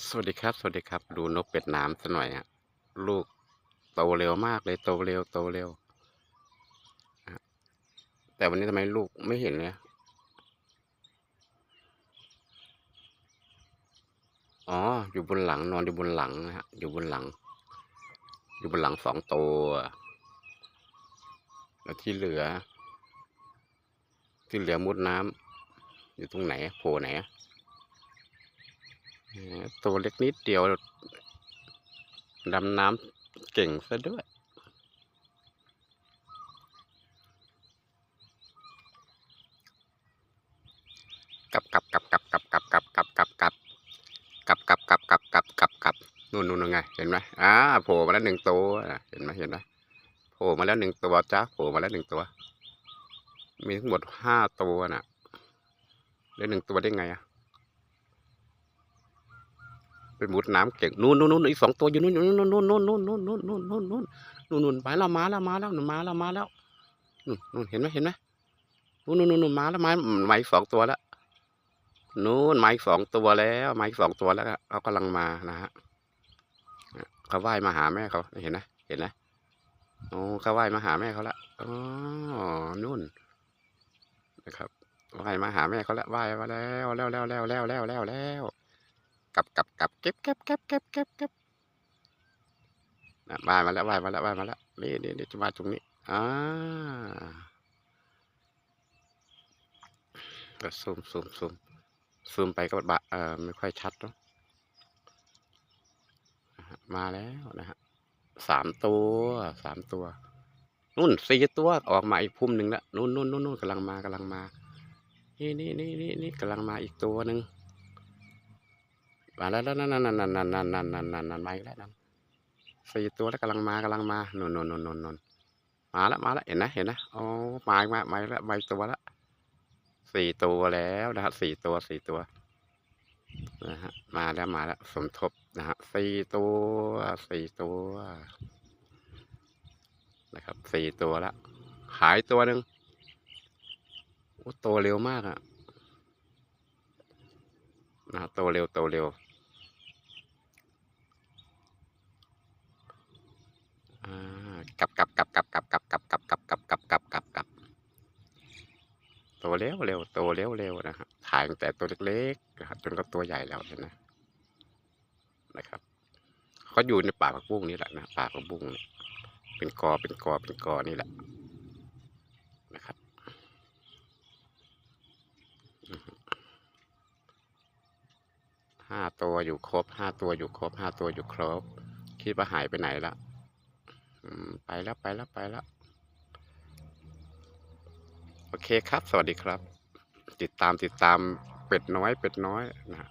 สวัสดีครับ สวัสดีครับ ดูนกเป็ดน้ำสักหน่อยฮะลูกโตเร็วมากเลยโตเร็วโตเร็วแต่วันนี้ทำไมลูกไม่เห็นเลยอ๋อ อยู่บนหลังนอนอยู่บนหลังนะฮะอยู่บนหลัง อยู่บนหลังสองตัวแล้วที่เหลือ ที่เหลือมุดน้ำอยู่ตรงไหนโผล่ไหน ตัวเล็กนิดเดียวดำน้ำเก่งซะด้วย กลับกลับกลับกลับกลับกลับกลับกลับกลับกลับกลับกลับกลับกลับกลับกลับกลับนู่นนู่นไง เห็นไหมอ่าโผล่มาแล้วหนึ่งตัวเห็นไหมเห็นไหมโผล่มาแล้วหนึ่งตัวจ้าโผล่มาแล้วหนึ่งตัว มีทั้งหมดห้าตัวน่ะ ได้หนึ่งตัวได้ไงอะ เป็นมุดน้ำเก่งนู่นนู่นนู่นอีกสองตัวอยู่นู่นนู่นนู่นนู่นนู่นนู่นนู่นนู่นนู่นนู่นนู่นนู่นไปแล้วมาแล้วมาแล้วมาแล้วมาแล้วนู่นนู่นเห็นไหมเห็นไหมนู่นนู่นนู่นมาแล้วมามาสองตัวแล้วนู่นมาสองตัวแล้วมาสองตัวแล้วเขากำลังมานะฮะเขาว่ายมาหาแม่เขาเห็นไหมเห็นไหมโอ้เขาว่ายมาหาแม่เขาละอ๋อนู่นนะครับว่ายมาหาแม่เขาละว่ายมาแล้วแล้วแล้วแล้วแล้วแล้วแล้วแล้ว กับกับกับเก็บเก็บเก็บเก็บเก็บเก็บนะว่ายมาแล้วว่ายมาแล้วว่ายมาแล้วนี่นี่นี่จะมาตรงนี้อ่าก็ซูมซูมซูมซูมไปก็บะเออไม่ค่อยชัดเนาะมาแล้วนะฮะสามตัวสามตัวนู่นสี่ตัวออกมาอีกพุ่มหนึ่งล้วนู่นนู่นนู่นนู่นกำลังมากำลังมา นี่นี่นี่นี่นี่กำลังมาอีกตัวหนึ่ง มาแล้วนั่นนั่นนั่นนั่นนั่นนั่นนั่นนั่นนั่นมาอีกแล้วนั่นสี่ตัวแล้วกำลังมากำลังมาโนนนนนนนนมาแล้วมาแล้วเห็นนะเห็นนะโอ๋อมาอีกมามาอีกแล้วมาตัวละสี่ตัวแล้วนะฮะสี่ตัวสี่ตัวนะฮะมาแล้วมาแล้วสมทบนะฮะสี่ตัวสี่ตัวนะครับสี่ตัวละหายตัวหนึ่งโอ้โตเร็วมากอะนะฮะโตเร็วโตเร็ว โตเร็วเร็วโตเร็วเร็วนะฮะถ่ายตั้งแต่ตัวเล็กๆนะครับจนก็ตัวใหญ่แล้วเห็นไหมนะครับเขาอยู่ในป่าผักบุ้งนี่แหละนะป่าผักบุ้งเนี่ยเป็นกอเป็นกอเป็นกอนี่แหละนะครับห้าตัวอยู่ครบห้าตัวอยู่ครบห้าตัวอยู่ครบ คิดว่าหายไปไหนละอืมไปแล้วไปแล้วไปแล้ว โอเคครับ สวัสดีครับ ติดตามติดตามเป็ดน้อยเป็ดน้อยนะฮะ